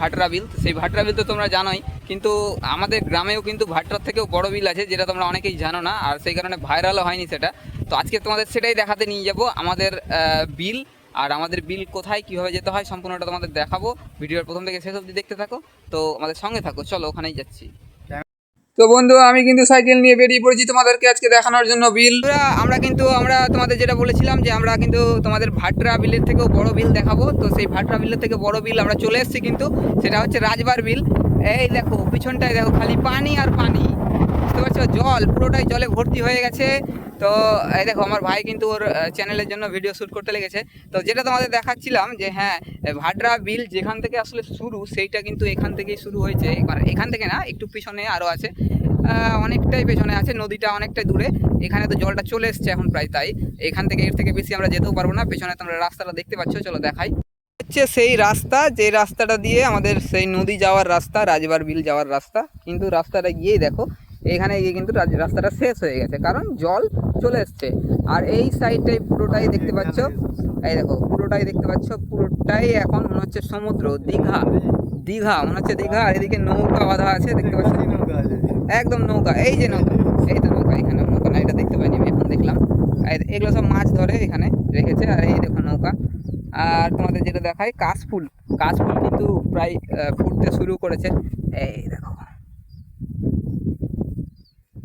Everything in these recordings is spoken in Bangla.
ভাটরা বিল। সেই ভাটরা বিল তো তোমরা জানোই। কিন্তু আমাদের গ্রামেও কিন্তু ভাটরার থেকেও বড় বিল আছে, যেটা তোমরা অনেকেই জানো না, আর সেই কারণে ভাইরালও হয়নি সেটা। তো আজকে তোমাদের সেটাই দেখাতে নিয়ে যাব। আমাদের বিল আর আমাদের বিল কোথায়, কীভাবে যেতে হয়, সম্পূর্ণটা তোমাদের দেখাবো। ভিডিওর প্রথম থেকে শেষ অবধি দেখতে থাকো। তো আমাদের সঙ্গে থাকো, চলো ওখানেই যাচ্ছি। তো বন্ধু, আমি কিন্তু সাইকেল নিয়ে বেরিয়ে পড়েছি তোমাদেরকে আজকে দেখানোর জন্য বিল। আমরা কিন্তু, আমরা তোমাদের যেটা বলেছিলাম যে আমরা কিন্তু তোমাদের ভাটরা বিলের থেকেও বড় বিল দেখাবো। তো সেই ভাটরা বিলের থেকে বড় বিল আমরা চলে এসেছি কিন্তু, সেটা হচ্ছে রাজবার বিল। এই দেখো, পিছনটায় দেখো, খালি পানি আর পানি। বুঝতে পাচ্ছ, জল, পুরোটাই জলে ভর্তি হয়ে গেছে। তো, এই দেখো, আমার ভাই কিন্তু ওর চ্যানেলের জন্য ভিডিও শ্যুট করতে লেগেছে। তো, যেটা তোমাদের দেখাচ্ছিলাম যে হ্যাঁ ভাটরা বিল যেখান থেকে আসলে শুরু, সেইটা কিন্তু এখান থেকেই শুরু হয়েছে। এখান থেকে না, একটু পিছনে আরও আছে। অনেকটাই পেছনে আছে, নদীটা অনেকটাই দূরে। এখানে তো জলটা চলে এসছে এখন প্রায় তাই। এখান থেকে এর থেকে বেশি আমরা যেতেও পারব না। পেছনে তোমরা রাস্তাটা দেখতে পাচ্ছ, চলো দেখাই। হচ্ছে সেই রাস্তা, যে রাস্তাটা দিয়ে আমাদের সেই নদী যাওয়ার রাস্তা, রাজবার বিল যাওয়ার রাস্তা। কিন্তু রাস্তাটা গিয়েই দেখো এখানে গিয়ে কিন্তু রাস্তাটা শেষ হয়ে গেছে। কারণ জল চলে এসছে। আর এই সাইডটাই পুরোটাই দেখতে পাচ্ছ। এই দেখো পুরোটাই দেখতে পাচ্ছ। পুরোটাই এখন মনে হচ্ছে সমুদ্র দীঘা। দীঘা মনে হচ্ছে দীঘা। আর এদিকে নৌকা বাঁধা আছে দেখতে পাচ্ছ? একদম নৌকা। এই যে নৌকা এই তো নৌকা এখানে নৌকা না এটা দেখতে পাইনি আমি এখন দেখলাম। এগুলো সব মাছ ধরে এখানে রেখেছে আর এই দেখো নৌকা। আর তোমাদের যেটা দেখায় কাশফুল। কাশফুল কিন্তু প্রায় ফুটতে শুরু করেছে। এই দেখো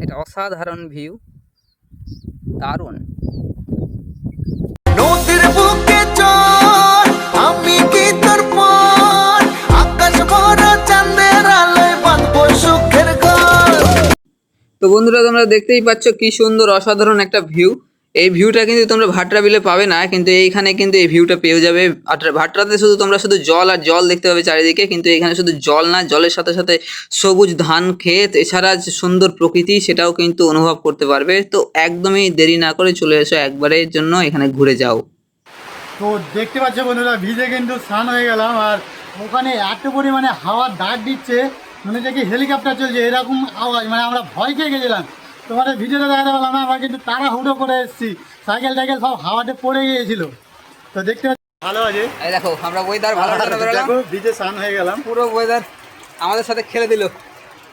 এটা অসাধারণ ভিউ দারুণ. নদীর বুকে চল আমি কি তোর পর? আকাশ ভরা চাঁদের আলোয় বাঁধবো সুখের ঘর। তো বন্ধুরা তোমরা দেখতেই পাচ্ছ কি সুন্দর অসাধারণ একটা ভিউ এই ভিউটা কিন্তু তোমরা ভাটরা বিলে পাবে না, কিন্তু এইখানে কিন্তু এই ভিউটা পেয়ে যাবে। ভাটরা- ভাটরাতে শুধু তোমরা শুধু জল আর জল দেখতে পাবে চারিদিকে, কিন্তু এখানে শুধু জল না, জলের সাথে সাথে সবুজ ধান ক্ষেত, এছাড়া যে সুন্দর প্রকৃতি সেটাও কিন্তু অনুভব করতে পারবে। তো একদমই দেরি না করে চলে এসো একবারের জন্য, এখানে ঘুরে যাও। তো দেখতে পাচ্ছ বন্ধুরা, ভিজে কিন্তু স্নান হয়ে গেলাম, আর ওখানে এত পরিমাণে হাওয়ার ডাক দিচ্ছে, মনে হচ্ছে কি হেলিকপ্টার চলছে, এরকম আওয়াজ মানে আমরা ভয় খেয়ে গেছিলাম। তোমাদের ভিডিওটা দেখাতে পারলাম না আমরা কিন্তু তাড়াহুড়ো করে এসেছি। সাইকেল টাইকেল সব হাওয়াতে পড়ে গিয়েছিল। তো দেখতে পাচ্ছ ভালো আছে। এই দেখো আমরা ওয়েদার ভালো করে বেরোলাম। দেখো ভিজে স্নান হয়ে গেলাম। পুরো ওয়েদার আমাদের সাথে খেলে দিল।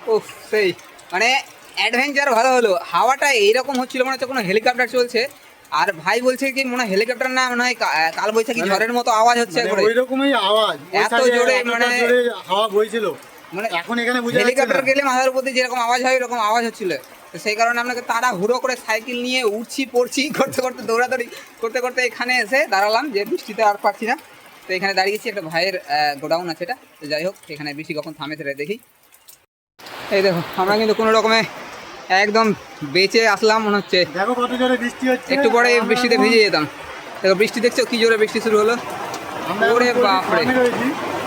ও সেই। মানে অ্যাডভেঞ্চার ভালো হলো। হাওয়াটা এইরকম হচ্ছিল মনে হচ্ছে কোনো হেলিকপ্টার চলছে। আর ভাই বলছে কি মনে হয় হেলিকপ্টার না মনে হয় কা- আহ, কালবৈশাখী ঝড়ের মতো আওয়াজ হচ্ছে একবারে। ওই রকমই আওয়াজ। এত জোরে মানে- হাওয়া বইছিল। মানে এখন এখানে বুঝে যাচ্ছে হেলিকপ্টার গেলে মাথার উপর দিয়ে যেরকম আওয়াজ হয় এরকম আওয়াজ হচ্ছিল। তো সেই কারণে আপনাকে তারা হুড়ো করে সাইকেল নিয়ে উঠছি পড়ছি করতে করতে দৌড়াদৌড়ি করতে করতে এখানে এসে দাঁড়ালাম যে বৃষ্টিতে আর পারছি না। তো এখানে দাঁড়িয়েছি একটা ভাইয়ের গোডাউন আছে এটা। তো যাই হোক এখানে বৃষ্টি কখন থামে সেটা দেখি। এই দেখো আমরা কিন্তু কোনো রকমে একদম বেঁচে আসলাম মনে হচ্ছে। দেখো কত জোরে বৃষ্টি হচ্ছে। একটু পরে বৃষ্টিতে ভিজে যেতাম। দেখো বৃষ্টি দেখছ? কি জোরে বৃষ্টি শুরু হলো? ওরে বাপরে।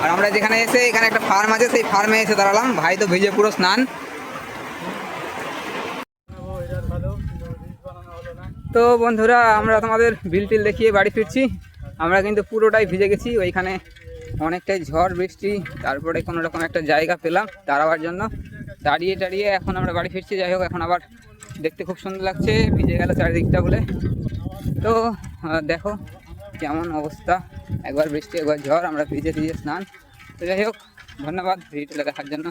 আর আমরা যেখানে এসে এখানে একটা ফার্ম আছে সেই ফার্মে এসে দাঁড়ালাম। ভাই তো ভিজে পুরো স্নান। তো বন্ধুরা, আমরা তোমাদের বিল টিল দেখিয়ে বাড়ি ফিরছি। আমরা কিন্তু পুরোটাই ভিজে গেছি, ওইখানে অনেকটাই ঝড়, বৃষ্টি, তারপরে কোনো রকম একটা জায়গা পেলাম দাঁড়াবার জন্য। দাঁড়িয়ে টাড়িয়ে এখন আমরা বাড়ি ফিরছি, যাই হোক, এখন আবার দেখতে খুব সুন্দর লাগছে, ভিজে গেল চারিদিকটা বলে। তো দেখো কেমন অবস্থা। একবার বৃষ্টি, একবার ঝড়, আমরা ভিজে ভিজে স্নান। তো যাই হোক, ধন্যবাদ ভিডিওটা দেখার জন্য।